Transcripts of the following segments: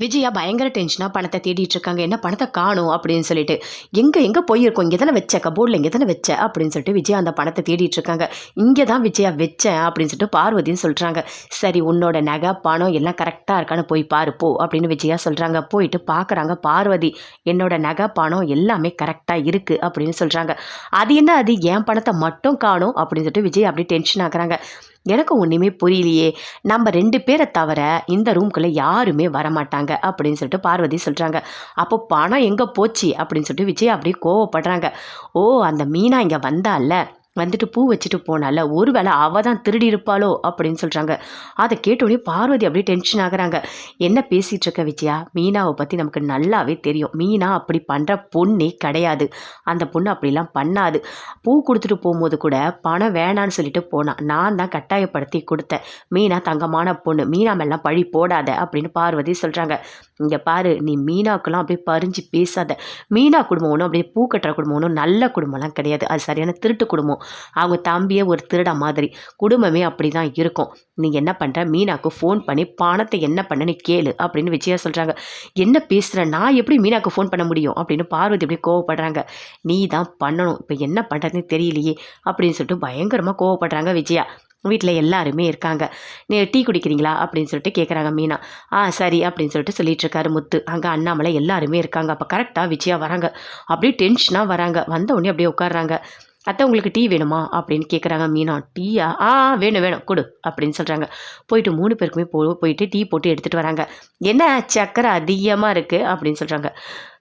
விஜயா பயங்கர டென்ஷனாக பணத்தை தேடிட்டு இருக்காங்க. என்ன பணத்தை காணும் அப்படின்னு சொல்லிட்டு. எங்கே எங்கே போயிருக்கோம்? இங்கே தானே வச்ச? கபோர்டில் இங்கே தானே வச்ச? அப்படின்னு சொல்லிட்டு விஜயா அந்த பணத்தை தேடிட்டு இருக்காங்க. இங்கே தான் விஜயா வச்சேன் அப்படின்னு சொல்லிட்டு பார்வதின்னு சொல்கிறாங்க சரி உன்னோட நகை பணம் எல்லாம் கரெக்டாக இருக்கான்னு போய் பாரு போ அப்படின்னு விஜயா சொல்கிறாங்க போயிட்டு பார்க்குறாங்க பார்வதி. என்னோட நகை பணம் எல்லாமே கரெக்டாக இருக்குது அப்படின்னு சொல்கிறாங்க அது என்ன? அது என் பணத்தை மட்டும் காணும் அப்படின்னு சொல்லிட்டு விஜய் அப்படி டென்ஷன் ஆகுறாங்க. எனக்கு ஒன்றுமே புரியலையே. நம்ம ரெண்டு பேரை தவிர இந்த ரூம்குள்ளே யாருமே வரமாட்டாங்க அப்படின்னு சொல்லிட்டு பார்வதி சொல்கிறாங்க அப்போ பணம் எங்கே போச்சு? அப்படின்னு சொல்லிட்டு விஜய் அப்படியே கோவப்படுறாங்க. ஓ அந்த மீனா இங்கே வந்தால வந்துட்டு பூ வச்சுட்டு போனால ஒருவேளை அவள் தான் திருடி இருப்பாளோ அப்படின்னு சொல்கிறாங்க அதை கேட்டோடனே பார்வதி அப்படியே டென்ஷன் ஆகுறாங்க. என்ன பேசிகிட்டு இருக்க விஜயா? மீனாவை பற்றி நமக்கு நல்லாவே தெரியும். மீனா அப்படி பண்ணுற பொண்ணே கிடையாது. அந்த பொண்ணு அப்படிலாம் பண்ணாது. பூ கொடுத்துட்டு போகும்போது கூட பணம் வேணான்னு சொல்லிட்டு போனான் நான் தான் கட்டாயப்படுத்தி கொடுத்தேன். மீனா தங்கமான பொண்ணு. மீனா மேலாம் பழி போடாத அப்படின்னு பார்வதி சொல்கிறாங்க இங்கே பாரு நீ மீனாவுக்கெல்லாம் அப்படியே பறிஞ்சு பேசாத. மீனா குடும்பம் ஒன்றும் அப்படியே பூ கட்டுற குடும்பம் ஒன்றும் நல்ல குடும்பம்லாம் கிடையாது. அது சரியான திருட்டு குடும்பம். அவங்க தம்பியே ஒரு திருட மாதிரி. குடும்பமே அப்படி தான் இருக்கும். நீ என்ன பண்ணுற மீனாக்கு ஃபோன் பண்ணி பணத்தை என்ன பண்ணனு கேளு அப்படின்னு விஜயா சொல்கிறாங்க என்ன பேசுகிற நான் எப்படி மீனாக்கு ஃபோன் பண்ண முடியும்? அப்படின்னு பார்வதி எப்படி கோவப்படுறாங்க. நீ தான் பண்ணணும். இப்போ என்ன பண்ணுறதுன்னு தெரியலையே அப்படின்னு சொல்லிட்டு பயங்கரமாக கோவப்படுறாங்க விஜயா. வீட்டில் எல்லாருமே இருக்காங்க. நீ டீ குடிக்கிறீங்களா? அப்படின்னு சொல்லிட்டு கேட்குறாங்க மீனா. ஆ சரி அப்படின்னு சொல்லிட்டு சொல்லிட்டு இருக்காரு முத்து. அங்கே அண்ணாமலை எல்லாருமே இருக்காங்க. அப்போ கரெக்டாக விஜயா வராங்க. அப்படியே டென்ஷனாக வராங்க. வந்த உடனே அப்படியே உட்காடுறாங்க அத்தை உங்களுக்கு டீ வேணுமா? அப்படின்னு கேட்குறாங்க மீனா. டீயா? ஆ வேணும் வேணும். கொடு அப்படின்னு சொல்கிறாங்க போயிட்டு மூணு பேருக்குமே போ போயிட்டு டீ போட்டு எடுத்துகிட்டு வராங்க. என்ன? சக்கரை அதிகமாக இருக்குது அப்படின்னு சொல்கிறாங்க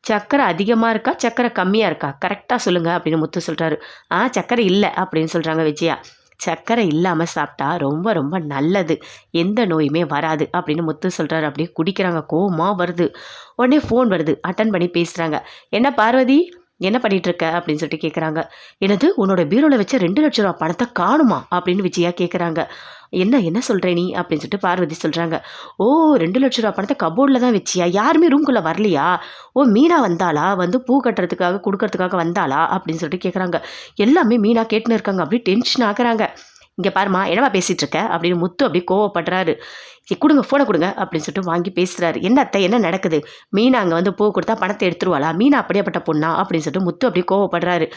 சக்கரை அதிகமாக இருக்கா? சக்கரை கம்மியாக இருக்கா? கரெக்டாக சொல்லுங்கள் அப்படின்னு முத்து சொல்கிறாரு ஆ சக்கரை இல்லை அப்படின்னு சொல்கிறாங்க விஜயா. சர்க்கரை இல்லாமல் சாப்பிட்டா ரொம்ப ரொம்ப நல்லது. எந்த நோயுமே வராது அப்படின்னு முத்து சொல்கிறாரு அப்படியே குடிக்கிறாங்க. கோவமாக வருது. உடனே ஃபோன் வருது. அட்டன் பண்ணி பேசுகிறாங்க என்ன பார்வதி? என்ன பண்ணிட்டு இருக்க அப்படின்னு சொல்லிட்டு கேட்குறாங்க எனது உன்னோட பீரோவில் வச்ச ரெண்டு லட்ச ரூபா பணத்தை காணுமா? அப்படின்னு விஜயா கேட்குறாங்க என்ன என்ன சொல்கிற நீ? அப்படின்னு சொல்லிட்டு பார்வதி சொல்கிறாங்க ஓ ரெண்டு லட்ச ரூபா பணத்தை கபோர்டில் தான் வச்சியா? யாருமே ரூம்குள்ளே வரலையா? ஓ மீனா வந்தாளா? வந்து பூ கட்டுறதுக்காக கொடுக்கறதுக்காக வந்தாளா? அப்படின்னு சொல்லிட்டு கேட்குறாங்க எல்லாமே மீனா கேட்டுன்னு இருக்காங்க. அப்படியே டென்ஷன் ஆகுறாங்க. இங்கே பாருமா என்னவா பேசிகிட்டு இருக்க அப்படின்னு முத்து அப்படி கோவப்படுறாரு. கொடுங்க ஃபோனை கொடுங்க அப்படின்னு சொல்லிட்டு வாங்கி பேசுகிறாரு என்ன அத்தை என்ன நடக்குது? மீனா அங்கே வந்து பூ கொடுத்தா பணத்தை எடுத்துருவாளா? மீனா அப்படியேப்பட்ட பொண்ணா? அப்படின்னு சொல்லிட்டு முத்து அப்படி கோவப்படுறாரு.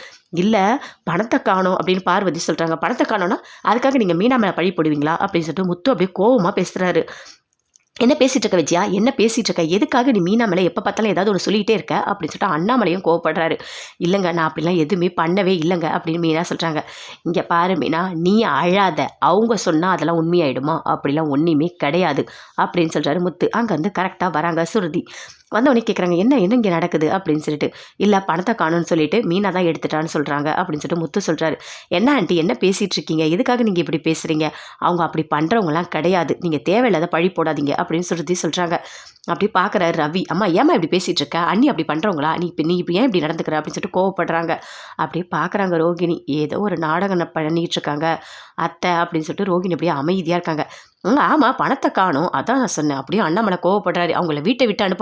இல்லை பணத்தை காணும் அப்படின்னு பார்வதி சொல்கிறாங்க பணத்தை காணோன்னா அதுக்காக நீங்கள் மீனா மேலே பழி போடுவீங்களா? அப்படின்னு சொல்லிட்டு முத்து அப்படியே கோவமாக பேசுகிறாரு என்ன பேசிகிட்டு இருக்க விஜயா? என்ன பேசிகிட்டு இருக்க? எதுக்காக நீ மீனாமலை எப்போ பார்த்தாலும் ஏதாவது ஒன்று சொல்லிகிட்டே இருக்க? அப்படின்னு சொல்லிட்டு அண்ணாமலையும் கோவப்படுறாரு. இல்லைங்க நான் அப்படிலாம் எதுவுமே பண்ணவே இல்லைங்க அப்படின்னு மீனா சொல்கிறாங்க இங்கே பாரு மீனா நீ அழாத. அவங்க சொன்னால் அதெல்லாம் உண்மையாயிடுமா? அப்படிலாம் ஒன்றுமே கிடையாது அப்படின்னு சொல்கிறாரு முத்து. அங்கேருந்து கரெக்டாக வராங்க சுருதி. வந்தவொடனே கேட்குறாங்க என்ன என்ன இங்கே நடக்குது? அப்படின்னு சொல்லிட்டு இல்லை பணத்தை காணும்னு சொல்லிட்டு மீனா தான் எடுத்துட்டான்னு சொல்கிறாங்க அப்படின்னு சொல்லிட்டு முத்து சொல்கிறாரு என்ன ஆண்டி என்ன பேசிகிட்டு இருக்கீங்க? எதுக்காக நீங்கள் இப்படி பேசுகிறீங்க அவங்க அப்படி பண்ணுறவங்களாம் கிடையாது. நீங்கள் தேவையில்லாத பழி போடாதீங்க அப்படின்னு சொல்லிட்டு சொல்கிறாங்க அப்படி பார்க்குறாரு ரவி. அம்மா ஏமா இப்படி பேசிகிட்டு இருக்க? அண்ணி அப்படி பண்ணுறவங்களா நீ இப்போ நீ இப்போ ஏன் இப்படி நடந்துக்கிற? அப்படின்னு சொல்லிட்டு கோவப்படுறாங்க. அப்படியே பார்க்குறாங்க ரோகிணி. ஏதோ ஒரு நாடகம் பண்ணிகிட்டு இருக்காங்க. அத்தை அப்படின்னு சொல்லிட்டு ரோகிணி அப்படியே அமைதியாக இருக்காங்க. ஆமாம் பணத்தை காணும். அதான் நான் சொன்னேன். அப்படியே அண்ணாமலை கோவப்படுறாரு. அவங்கள வீட்டை விட்டு அனுப்ப